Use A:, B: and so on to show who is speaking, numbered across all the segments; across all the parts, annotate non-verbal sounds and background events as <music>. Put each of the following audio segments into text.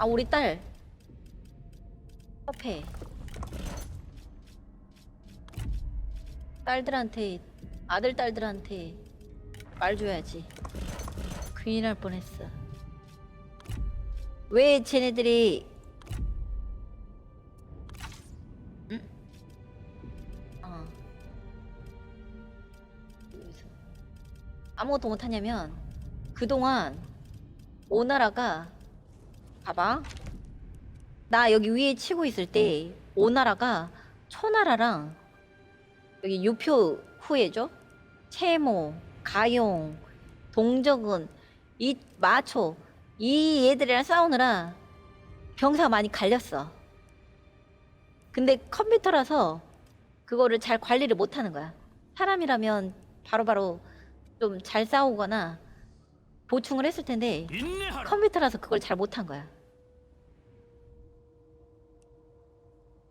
A: 아 우리 딸. 협회. 딸들한테 아들 딸들한테 말 줘야지. 큰일 날 뻔했어. 왜 쟤네들이 응? 어. 아무것도 못하냐면 그동안 오나라가 봐봐. 나 여기 위에 치고 있을 때 오나라가 초나라랑 여기 유표 후예죠? 채모 가용 동정은 이 마초 이 얘들이랑 싸우느라 병사가 많이 갈렸어. 근데 컴퓨터라서 그거를 잘 관리를 못하는 거야. 사람이라면 바로바로 좀 잘 싸우거나 보충을 했을 텐데. 컴퓨터라서 그걸 잘 못한 거야.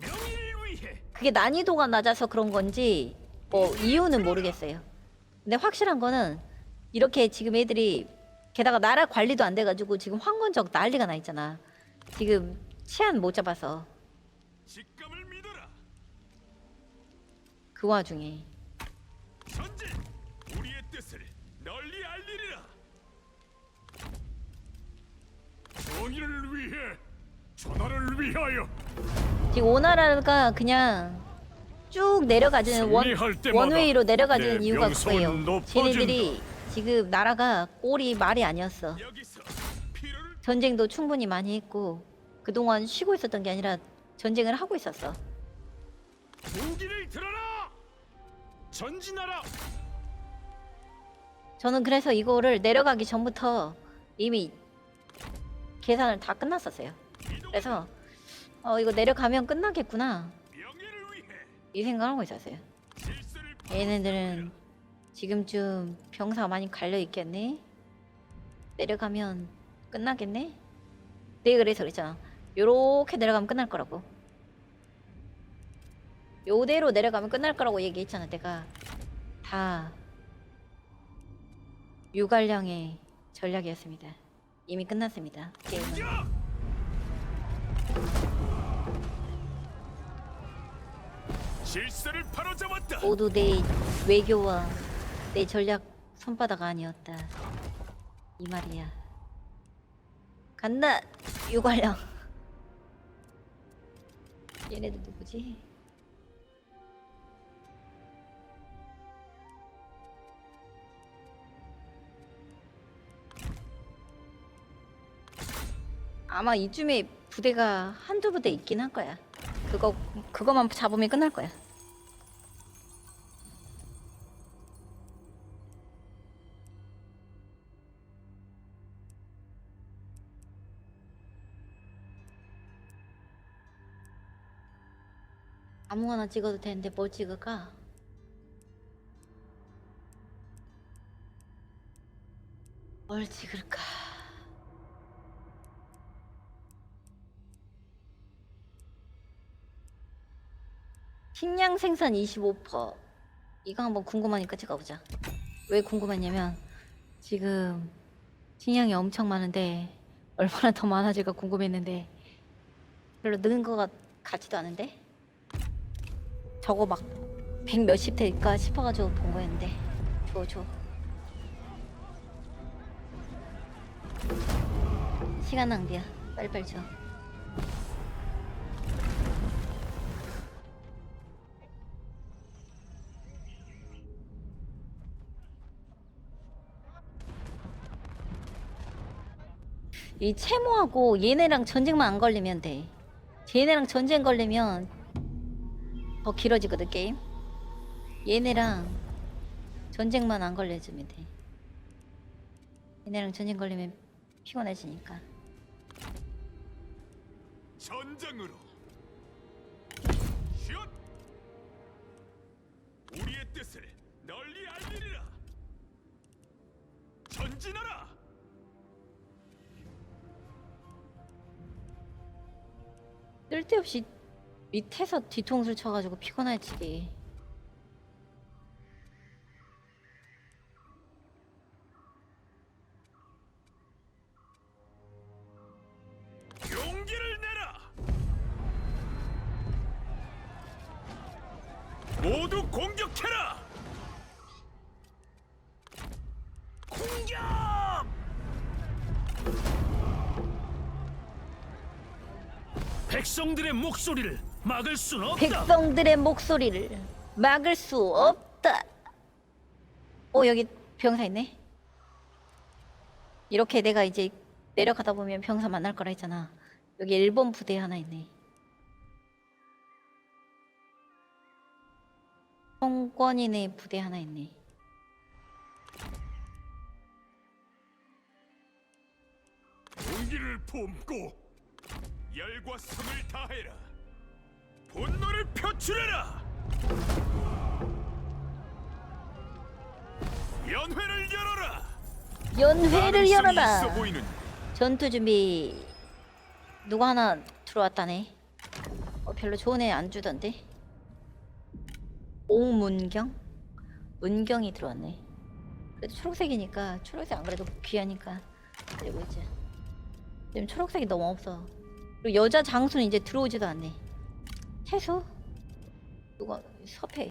B: 명예를 위해
A: 그게 난이도가 낮아서 그런 건지 뭐 이유는 모르겠어요. 근데 확실한 거는 이렇게 지금 애들이 게다가 나라 관리도 안 돼가지고 지금 황건적 난리가 나 있잖아. 지금 치안 못 잡아서
B: 직감을 믿어라.
A: 그 와중에
B: 전진. 우리의 뜻을 널리 알리리라. 정의를 위해 전하를 위하여
A: 지금 오나라가 그냥 쭉 내려가지는 원,
B: 승리할 때마다
A: 원웨이로 내려가지는
B: 내
A: 이유가
B: 명성은
A: 그거예요.
B: 높아진다.
A: 쟤네들이 지금 나라가 꼴이 말이 아니었어.
B: 여기서
A: 전쟁도 충분히 많이 했고 그동안 쉬고 있었던 게 아니라 전쟁을 하고 있었어.
B: 무기를 들어라. 전진하라.
A: 저는 그래서 이거를 내려가기 전부터 이미 계산을 다 끝났었어요. 그래서 어 이거 내려가면 끝나겠구나 이 생각을 하고 있었어요. 얘네들은 지금쯤 병사가 많이 갈려 있겠네. 내려가면 끝나겠네. 내가 그래서 그랬잖아. 요렇게 내려가면 끝날 거라고. 요대로 내려가면 끝날 거라고 얘기했잖아. 내가 다 유갈량의 전략이었습니다. 이미 끝났습니다. 게임은.
B: 질서를 바로잡았다.
A: 모두 내 외교와 내 전략 손바닥 아니었다. 이 말이야. 간다! 유관령. 얘네들 누구지? 아마 이쯤에 부대가 한두 부대 있긴 할 거야. 그거, 그거만 잡으면 끝날 거야. 아무거나 찍어도 되는데 뭘 찍을까? 뭘 찍을까? 식량 생산 25% 이거 한번 궁금하니까 찍어보자. 왜 궁금했냐면 지금 식량이 엄청 많은데 얼마나 더 많아질까 궁금했는데 별로 느는 것 같, 같지도 않은데? 저거 막 백 몇십 될까 싶어가지고 본 거였는데 줘 줘. 시간 낭비야. 빨리빨리 줘. 이 채모하고 얘네랑 전쟁만 안 걸리면 돼. 얘네랑 전쟁 걸리면 더 길어지거든 게임. 얘네랑 전쟁만 안 걸려주면 돼. 얘네랑 전쟁 걸리면 피곤해지니까.
B: 전장으로. 슛! 우리의 뜻을 널리 알리리라. 전진하라.
A: 쓸데없이 밑에서 뒤통수를 쳐가지고 피곤해지게.
C: 백성들의 목소리를 막을 순 없다.
A: 백성들의 목소리를 막을 수 없다. 오 여기 병사 있네. 이렇게 내가 이제 내려가다 보면 병사 만날 거라 했잖아. 여기 일본 부대 하나 있네. 송권인의 부대 하나 있네.
B: 용기를 품고 열과 성을 다해라. 분노를 표출해라. 연회를 열어라.
A: 연회를
B: 가능성이
A: 열어라.
B: 있어 보이는
A: 전투 준비. 누가 하나 들어왔다네. 어, 별로 좋은 애 안 주던데. 오문경? 문경이 들어왔네. 그래도 초록색이니까 초록색 안 그래도 귀하니까 되고 있지. 지금 초록색이 너무 없어. 그리고 여자 장수는 이제 들어오지도 않네. 태수? 누가 섭해.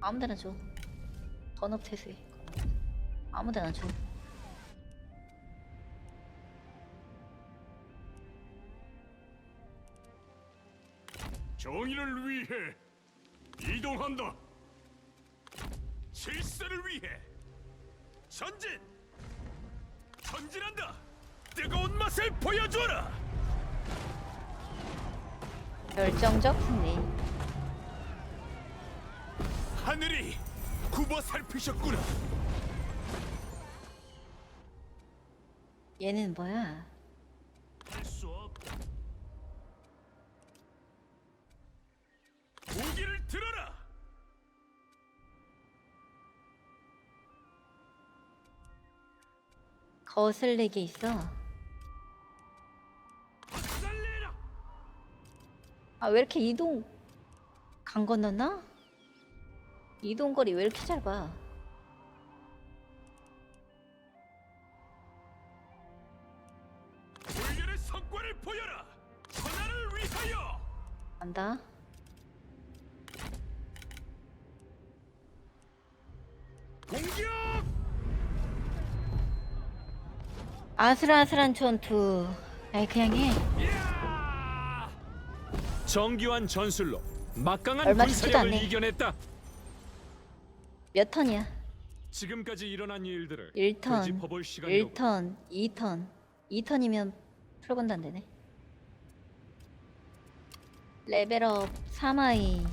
A: 아무데나 줘. 건업 태수해. 아무데나 줘.
B: 정의를 위해 이동한다. 질서를 위해 전진. 전진한다. 뜨거운 맛을 보여줘라.
A: 결정적 승리.
B: 하늘이 굽어 살피셨구나.
A: 얘는 뭐야?
C: 할 수 없다.
B: 무기를 들어라.
A: 거슬리게 있어. 아 왜 이렇게 이동 강 건넜나? 이동 거리 왜 이렇게 짧아?
B: 불결의 성과를 보여라. 천하를 위하여.
A: 안다.
B: 공격.
A: 아슬아슬한 전투. 아이 그냥 해.
B: 야!
C: 정교한 전술로 막강한
A: 얼마 죽지도
C: 군사력을
A: 않네.
C: 이겨냈다.
A: 몇 턴이야?
C: 지금까지 일어난 일들을
A: 1턴,
C: 되짚어볼 시간이로군.
A: 1턴, 2턴. 2턴이면 풀건단 되네. 레벨업 3하이.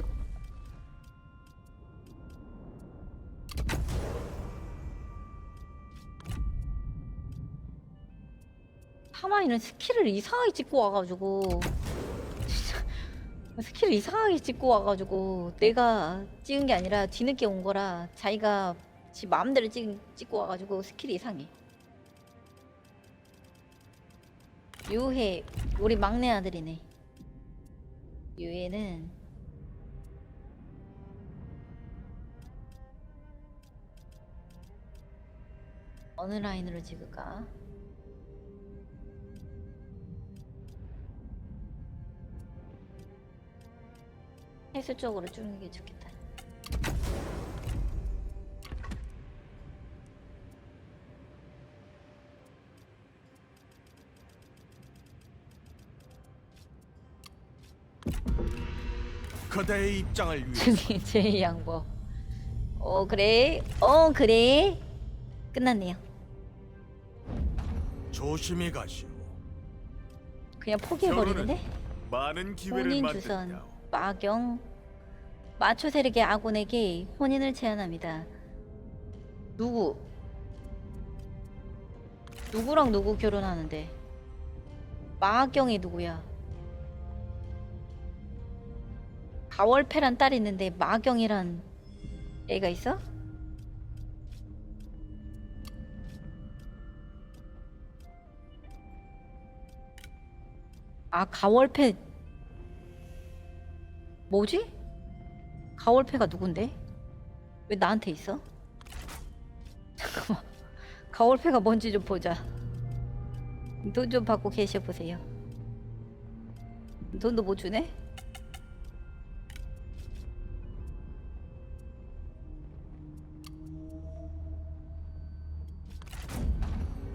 A: 하마이는 스킬을 이상하게 찍고 와가지고 스킬을 이상하게 찍고 와가지고 내가 찍은 게 아니라 뒤늦게 온 거라 자기가 지 마음대로 찍, 찍고 와가지고 스킬이 이상해 유해 우리 막내 아들이네 유해는 어느 라인으로 찍을까? 해수 쪽으로 찍는 게 좋겠다.
B: 그대의 입장을 위해
A: 중에 제 양보. 어 그래, 어 그래. 끝났네요.
B: 조심히 가시오.
A: 그냥 포기해 버리는데?
B: 많은 기회를
A: 혼인 주선
B: 만들다.
A: 마경 마초 세력의 아군에게 혼인을 제안합니다. 누구? 누구랑 누구 결혼하는데? 마경이 누구야? 가월패란 딸이 있는데 마경이란 애가 있어? 아 가월패 뭐지? 가월패가 누군데? 왜 나한테 있어? <laughs> 잠깐만. 가월패가 뭔지 좀 보자. 돈 좀 받고 계셔 보세요. 돈도 못 주네?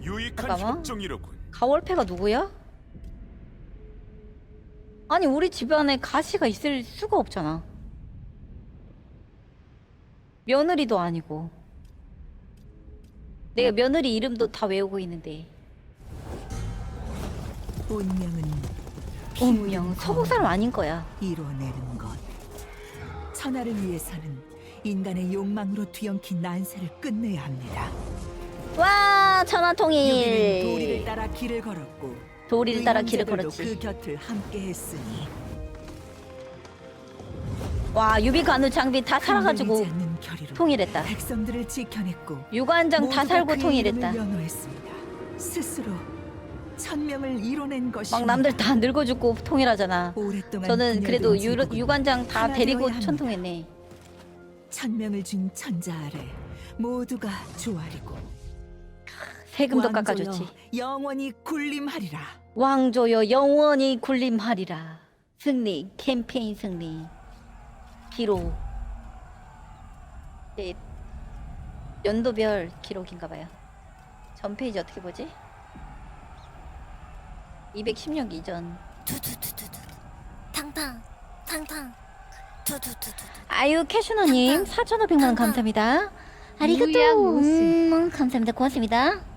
B: 유익한
A: 잠깐만. 가월패가 누구야? 아니 우리 집안에 가시가 있을 수가 없잖아. 며느리도 아니고. 내가 며느리 이름도 다 외우고 있는데.
D: 운명은
A: 운명 서국 사람 아닌 거야.
D: 이뤄내는 것. 천하를 위해서는 인간의 욕망으로 뒤엉킨 난세를 끝내야 합니다.
A: 와 천하
D: 유비는 도리를
A: 통일.
D: 따라 길을 걸었고
A: 도리를 따라 길을 걸었지.
D: 그 곁을 함께했으니
A: 와 유비 간우 장비 다 살아가지고
D: 흔들리지 않는 결의로
A: 통일했다.
D: 백성들을 지켜냈고
A: 유관장 다
D: 모두가
A: 살고
D: 그의
A: 통일했다.
D: 이름을 연호했습니다. 스스로 천명을 이뤄낸 것이
A: 막 남들 다 늙어 죽고 통일하잖아.
D: 오랫동안
A: 저는 그래도
D: 분열된
A: 유,
D: 제국은
A: 유관장 다
D: 하나
A: 데리고
D: 합니다.
A: 천통했네.
D: 천명을 준 천자 아래 모두가 조아리고
A: 세금도
D: 왕조여
A: 깎아줬지.
D: 영원히 군림하리라.
A: 왕조여 영원히 군림하리라. 승리 캠페인 승리. 기록. 네, 연도별 기록인가봐요. 전 페이지 어떻게 보지? 216 이전.
E: 두두두두두 탕탕 탕탕 두두두두두
A: 아유 캐슈너님 4,500만 원 감사합니다. 아리가또. 음, 감사합니다. 고맙습니다.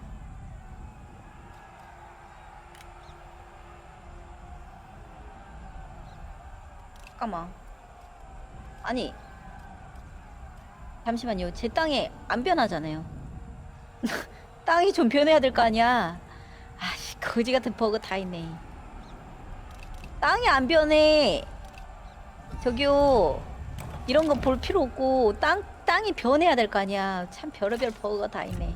A: 잠깐만. 아니. 잠시만요. 제 땅에 안 변하잖아요. <laughs> 땅이 좀 변해야 될 거 아니야. 아씨, 거지 같은 버그 다 있네. 땅이 안 변해. 저기요. 이런 거볼 필요 없고 땅 땅이 변해야 될 거 아니야. 참 별의별 버그가 다 있네.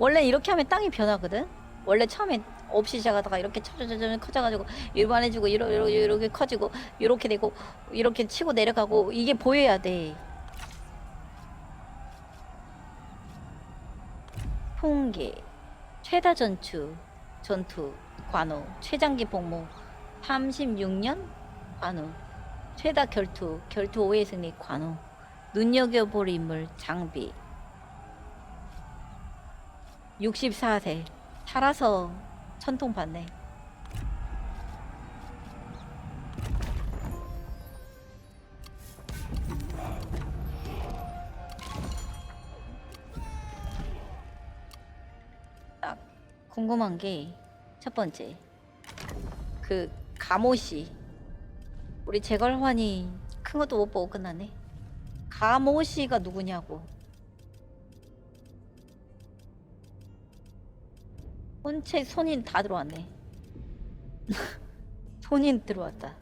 A: 원래 이렇게 하면 땅이 변하거든. 원래 처음에 없이 시작하다가 이렇게 쳐져져져 커져가지고 일반해지고 이러 이러 이렇게 커지고 이렇게 되고 이렇게 치고 내려가고 이게 보여야 돼. 통계 최다 전투 전투 관우 최장기 복무 36년 관우 최다 결투 결투 5회 승리 관우 눈여겨볼 인물 장비 64세 살아서 천통 받네 딱 궁금한 게 첫 번째 그 가모씨 우리 재걸환이 큰 것도 못 보고. 가모 씨가 누구냐고. 혼체 손인 다 들어왔네. <laughs> 손인 들어왔다.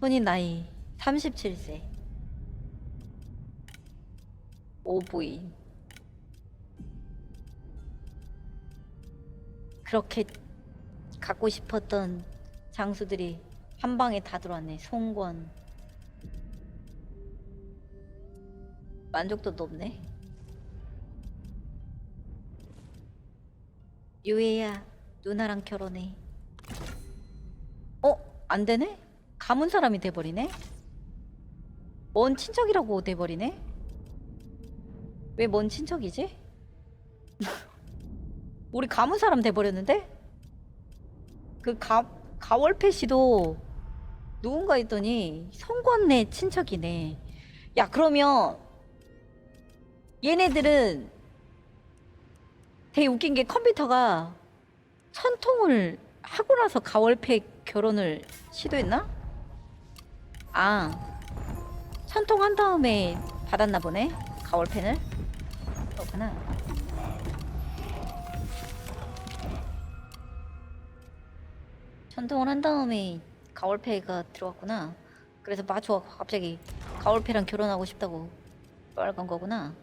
A: 손인 나이 37세. 오부인. 그렇게 갖고 싶었던 장수들이 한 방에 다 들어왔네. 송권. 만족도 높네. 유혜야, 누나랑 결혼해. 어? 안 되네? 가문 사람이 돼버리네? 먼 친척이라고 돼버리네? 왜 먼 친척이지? <laughs> 우리 가문 사람 돼버렸는데? 그 가, 가월패 씨도 누군가 있더니 성권네 친척이네. 야, 그러면 얘네들은 되게 웃긴 게 컴퓨터가 천통을 하고 나서 가월패 결혼을 시도했나? 아, 천통 한 다음에 받았나 보네. 가월패를. 그렇구나. 천통을 한 다음에 가월패가 들어왔구나. 그래서 마초가 갑자기 가월패랑 결혼하고 싶다고 말간 거구나.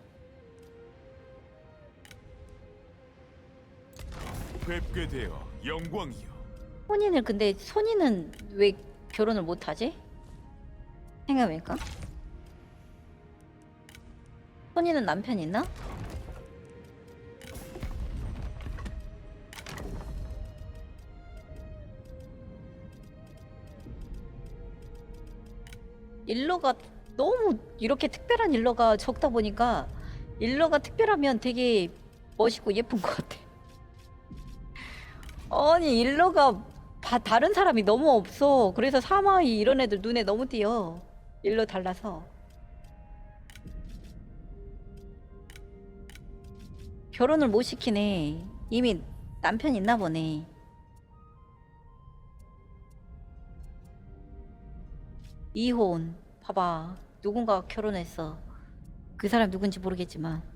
B: 뵙게 되어 영광이요.
A: 혼인을 근데 손이는 왜 결혼을 못 하지? 생각해보니까 손이는 남편 있나? 일러가 너무 이렇게 특별한 일러가 적다 보니까 일러가 특별하면 되게 멋있고 예쁜 것 같아. 아니 일러가 다 다른 사람이 너무 없어. 그래서 사마이 이런 애들 눈에 너무 띄어. 일러 달라서. 결혼을 못 시키네. 이미 남편 있나 보네. 이혼. 봐봐. 누군가 결혼했어. 그 사람 누군지 모르겠지만.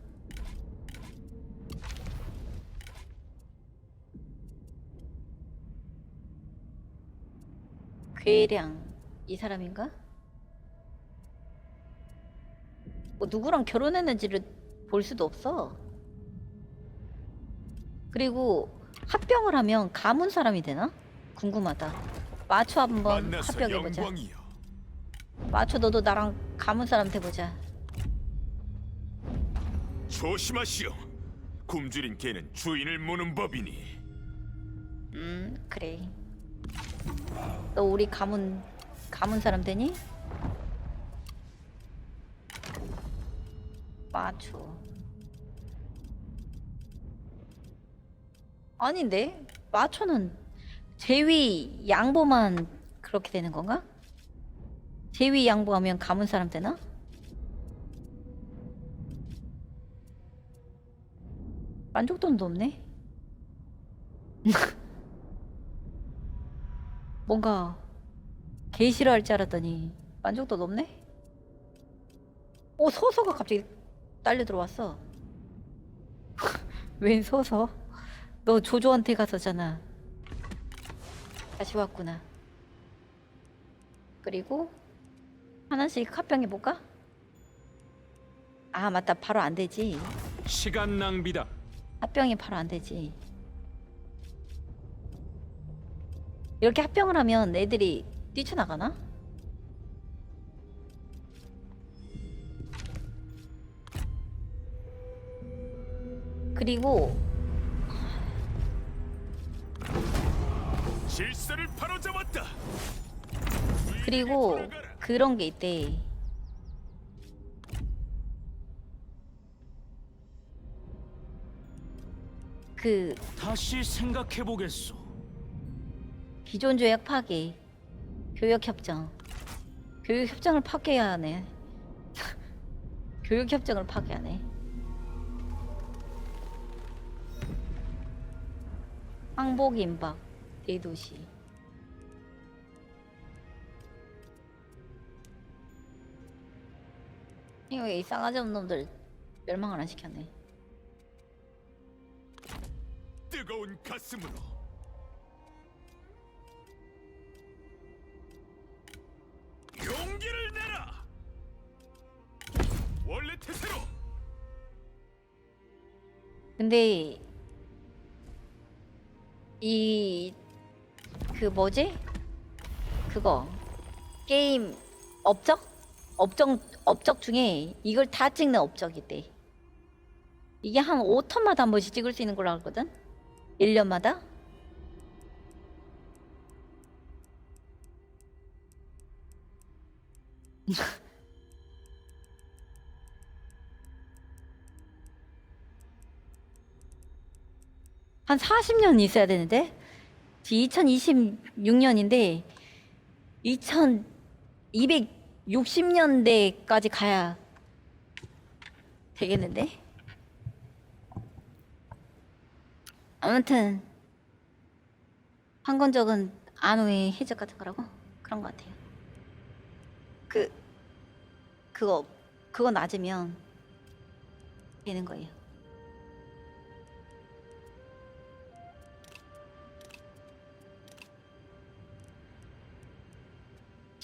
A: 괴량. 이 사람인가? 뭐 누구랑 결혼했는지를 볼 수도 없어. 그리고 합병을 하면 가문 사람이 되나? 궁금하다. 마초 한번 합병해 보자.
B: 영광이요.
A: 마초 너도 나랑 가문 사람 돼 보자.
B: 조심하시오. 굶주린 개는 주인을 무는 법이니.
A: 음 그래. 너 우리 가문 가문 사람 되니? 마초. 아닌데 마초는 제위 양보만 그렇게 되는 건가? 제위 양보하면 가문 사람 되나? 만족도는 높네. <laughs> 뭔가 개 싫어할 줄 알았더니 만족도 높네. 오 소서가 갑자기 딸려 들어왔어. <laughs> 웬 소서? 너 조조한테 가서잖아. 다시 왔구나. 그리고 하나씩 합병해 볼까? 아 맞다 바로 안 되지.
C: 시간 낭비다.
A: 합병이 바로 안 되지. 이렇게 합병을 하면 애들이 뛰쳐나가나? 그리고
B: 질서를 바로잡았다.
A: 그리고 그런 게 있대. 그
C: 다시 생각해 보겠소.
A: 기존 조약 파기, 교역 협정, 교육 협정을 파괴해야 하네. <laughs> 교육 협정을 파괴하네. 항복 임박 대도시. 이거 이 싸가지 없는 놈들 멸망을 안 시켰네.
B: 뜨거운 가슴으로
A: 근데 이 그 뭐지? 그거 게임 업적? 업적 업적 중에 이걸 다 찍는 업적이 있대. 이게 한 5턴마다 한 번씩 찍을 수 있는 걸로 알거든? 1년마다? 한 40년 있어야 되는데 2026년인데 2260년대까지 가야 되겠는데 아무튼 판건적은 안후의 해적 같은 거라고 그런 것 같아요. 그 그거 그거 낮으면 되는 거예요.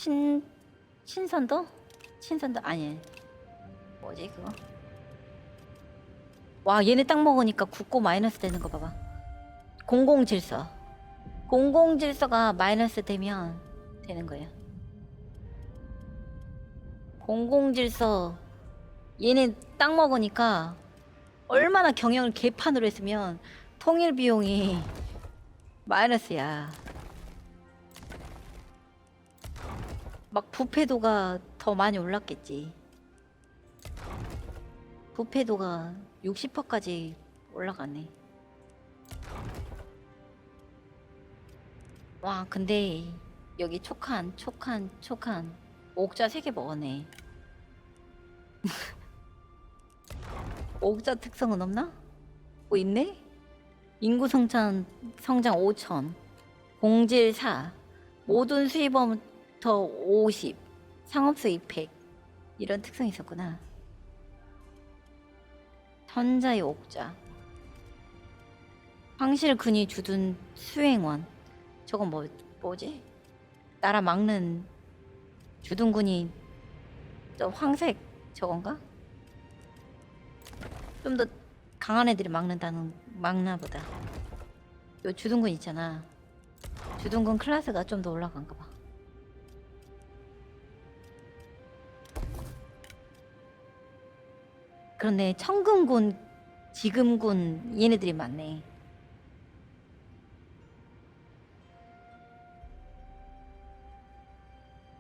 A: 신 신선도? 신선도 아니 뭐지 그거? 와 얘네 딱 먹으니까 굳고 마이너스 되는 거 봐봐. 공공 질서. 공공 질서가 마이너스 되면 되는 거예요. 공공 질서 얘네 딱 먹으니까 얼마나 경영을 개판으로 했으면 통일 비용이 마이너스야. 막 부패도가 더 많이 올랐겠지. 부패도가 60%까지 올라가네. 와 근데 여기 촉한 촉한 촉한 옥자 세개 먹었네. <laughs> 옥자 특성은 없나? 뭐 있네? 인구 성장 성장 5천, 공질 4, 모든 수입원 부터 50, 상업 수입 100 이런 특성이 있었구나. 천자의 옥자, 황실 근이 주둔 수행원. 저건 뭐 뭐지? 나라 막는 주둔군이 저 황색 저건가? 좀 더 강한 애들이 막는다는 막나 보다. 요 주둔군 있잖아. 주둔군 클래스가 좀 더 올라간가 봐. 그런데 청금군, 지금군 얘네들이 많네.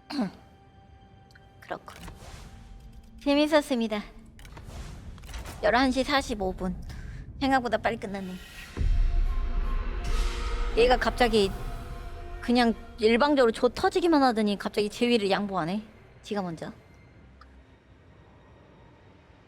A: <clears throat> 그렇군. 재밌었습니다. 11시 45분. 생각보다 빨리 끝났네. 얘가 갑자기 그냥 일방적으로 조 터지기만 하더니 갑자기 제위를 양보하네. 지가 먼저.